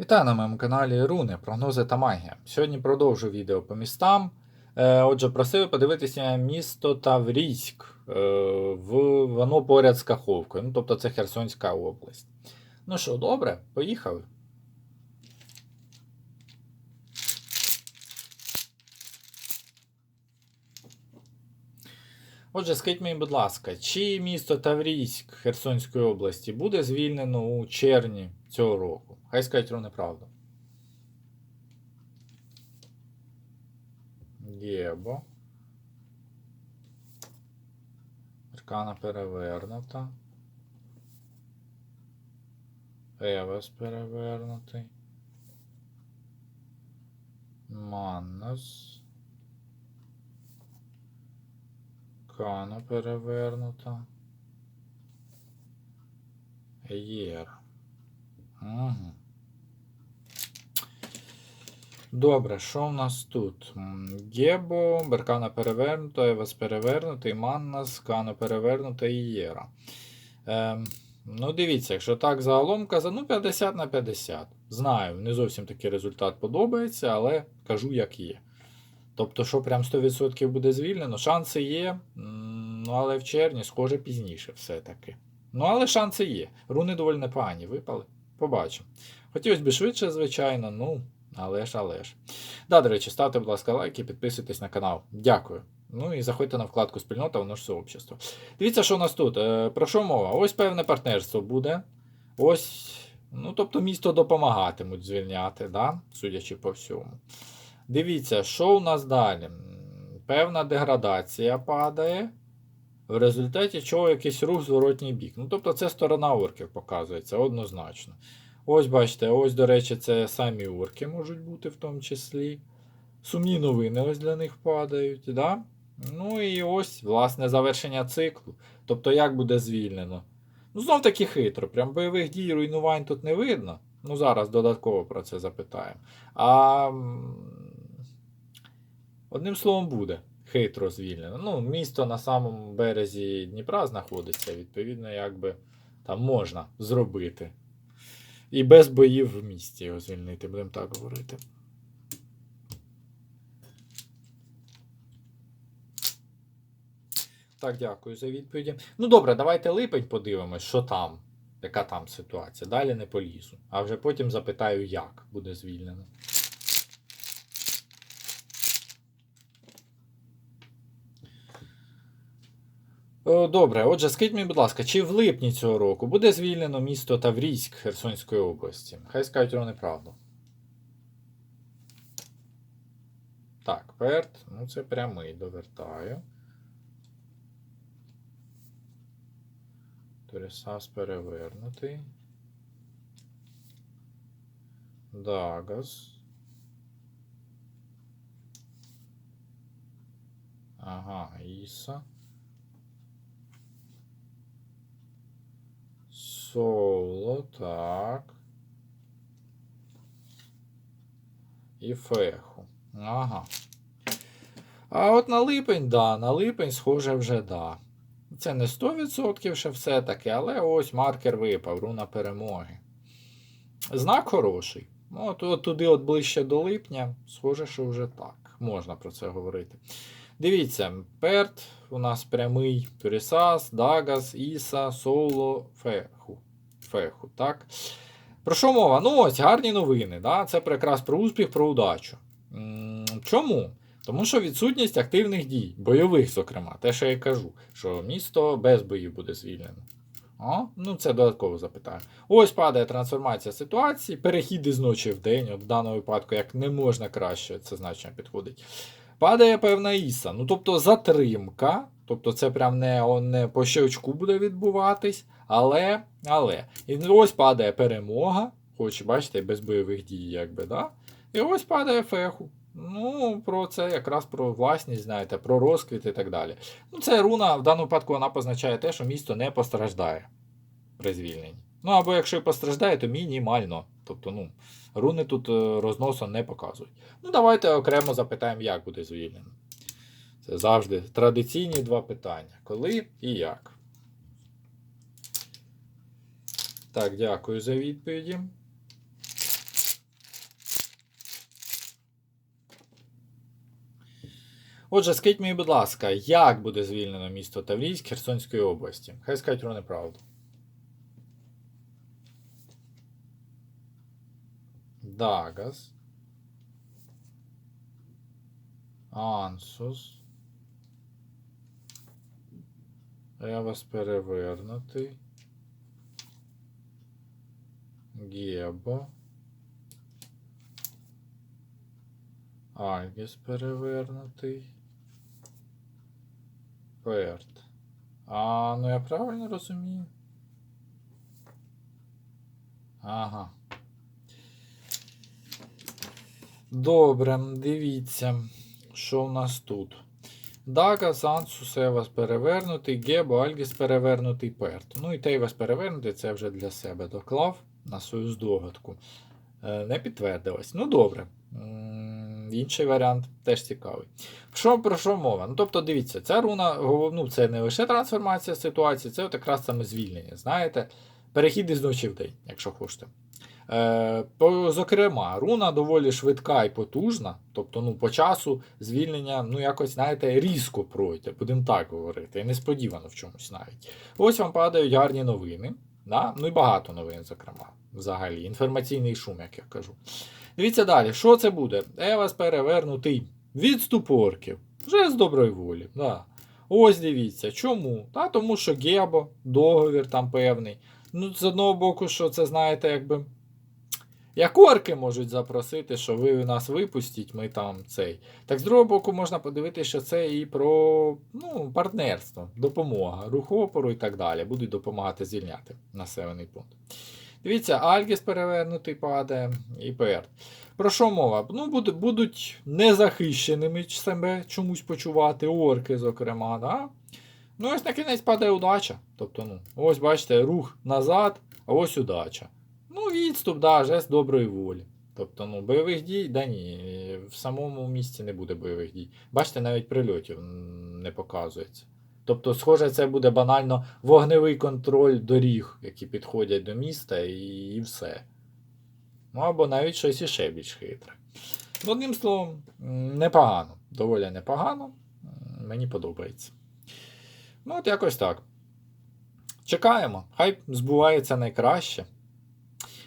Вітаю на моєму каналі Руни, прогнози та магія. Сьогодні продовжу відео по містам. Е, Отже, просив подивитися місто Таврійськ. Е, Воно поряд з Каховкою. Ну, тобто це Херсонська область. Ну що, добре, поїхали. Отже, скажіть мені, будь ласка, чи місто Таврійськ Херсонської області буде звільнено у червні цього року? Хай скажуть руни правду. Єбо. Аркана перевернута. Евес перевернутий. Маннас. Кана перевернута. Єр. Угу. Добре, що в нас тут? Гебо, Беркана перевернута, Евас перевернутий, Маннас, Кано перевернута і Єра. Ем, ну, дивіться, якщо так загалом казати, ну 50 на 50. Знаю, не зовсім такий результат подобається, але кажу, як є. Тобто, що прям 100% буде звільнено, шанси є, ну але в червні, схоже, пізніше все-таки. Ну, але шанси є. Руни доволі непогані випали. Побачимо. Хотілося б швидше, звичайно, ну, але ж, але ж. Да, до речі, ставте, будь ласка, лайки, підписуйтесь на канал. Дякую. Ну і заходьте на вкладку спільнота, воно ж сообщество. Дивіться, що у нас тут. Е, Про що мова? Ось певне партнерство буде. Ось, ну тобто місто допомагатимуть звільняти, да? судячи по всьому. Дивіться, що у нас далі? Певна деградація падає. В результаті чого якийсь рух в зворотній бік. Ну, тобто це сторона орків показується однозначно. Ось бачите, ось, до речі, це самі орки можуть бути в тому числі. Сумні новини ось для них падають. Да? Ну і ось, власне, завершення циклу. Тобто, як буде звільнено. Ну, знов таки хитро. Прям бойових дій, руйнувань тут не видно. Ну, зараз додатково про це запитаємо. А одним словом буде хитро звільнено. Ну, місто на самому березі Дніпра знаходиться, відповідно, якби там можна зробити. І без боїв в місті його звільнити, будемо так говорити. Так, дякую за відповіді. Ну добре, давайте липень подивимось, що там, яка там ситуація. Далі не полізу. А вже потім запитаю, як буде звільнено. Добре, отже, скажіть мені, будь ласка, чи в липні цього року буде звільнено місто Таврійськ Херсонської області? Хай скажуть вони правду. Так, перт, ну це прямий довертаю. Торісас перевернутий. Дагас. Ага, Іса. Соло, так. І феху. Ага. А от на липень, да, на липень, схоже, вже да. Це не 100% ще все-таки, але ось маркер випав, руна перемоги. Знак хороший. От, от туди, от ближче до липня, схоже, що вже так. Можна про це говорити. Дивіться, перт у нас прямий Турісас, Дагас, Іса, Соло, Феху. Феху, так? Про що мова? Ну ось гарні новини. Да? Це якраз про успіх, про удачу. Чому? Тому що відсутність активних дій, бойових, зокрема, те, що я кажу, що місто без боїв буде звільнено. О, ну це додатково запитаю. Ось падає трансформація ситуації, перехід із ночі в день, от в даному випадку, як не можна краще, це значення підходить. Падає певна іса. Ну, тобто затримка. Тобто це прям не, не по щелчку буде відбуватись, але. але. І ось падає перемога, хоч бачите, без бойових дій, якби, да? І ось падає феху. Ну, про це якраз про власність, знаєте, про розквіт і так далі. Ну, це руна, в даному випадку вона позначає те, що місто не постраждає при звільненні. Ну або якщо і постраждає, то мінімально. Тобто, ну, руни тут е, розносу не показують. Ну, давайте окремо запитаємо, як буде звільнено. Це завжди традиційні два питання: коли і як. Так, дякую за відповіді. Отже, скажіть мені, будь ласка, як буде звільнено місто Таврійськ Херсонської області? Хай скажуть руни правду. Дагас. Ансус. Вас перевернутий. Гебо. Альгіс перевернутий. Перт. А, ну я правильно розумію. Ага. Добре, дивіться, що в нас тут. Дага, Сансус, Евас перевернутий, Гебо, Альгіс перевернутий, Перт. Ну і Тейвас перевернутий, це вже для себе доклав на свою здогадку. Е, Не підтвердилось. Ну добре. Інший варіант теж цікавий. Що, про що мова? Ну, тобто, дивіться, ця руна, ну, це не лише трансформація ситуації, це от якраз саме звільнення. Знаєте, перехід із ночі в день, якщо хочете. Е, зокрема, руна доволі швидка і потужна, тобто ну, по часу звільнення, ну якось, знаєте, різко пройде, будемо так говорити, і несподівано в чомусь навіть. Ось вам падають гарні новини. Да? Ну і багато новин, зокрема, взагалі. Інформаційний шум, як я кажу. Дивіться далі, що це буде? Евас перевернутий відступ орків. Вже з доброї волі. Да. Ось дивіться, чому? Та, тому що Гебо, договір там певний. Ну, з одного боку, що це, знаєте, якби. Як орки можуть запросити, що ви нас випустіть, ми там цей. Так з другого боку, можна подивитися, що це і про ну, партнерство, допомога, рух опору і так далі. Будуть допомагати звільняти населений пункт. Дивіться, Альгіс перевернутий падає і ПР. Про що мова? Ну, будуть незахищеними себе чомусь почувати, орки, зокрема. Да? Ну, ось на кінець падає удача. Тобто, ну, ось бачите, рух назад, а ось удача. Ну, відступ, да, жест доброї волі. Тобто, ну, бойових дій, да ні, в самому місці не буде бойових дій. Бачите, навіть прильотів не показується. Тобто, схоже, це буде банально вогневий контроль доріг, які підходять до міста, і, і все. Ну, або навіть щось іще більш хитре. Одним словом, непогано, доволі непогано. Мені подобається. Ну, от якось так. Чекаємо. Хай збувається найкраще.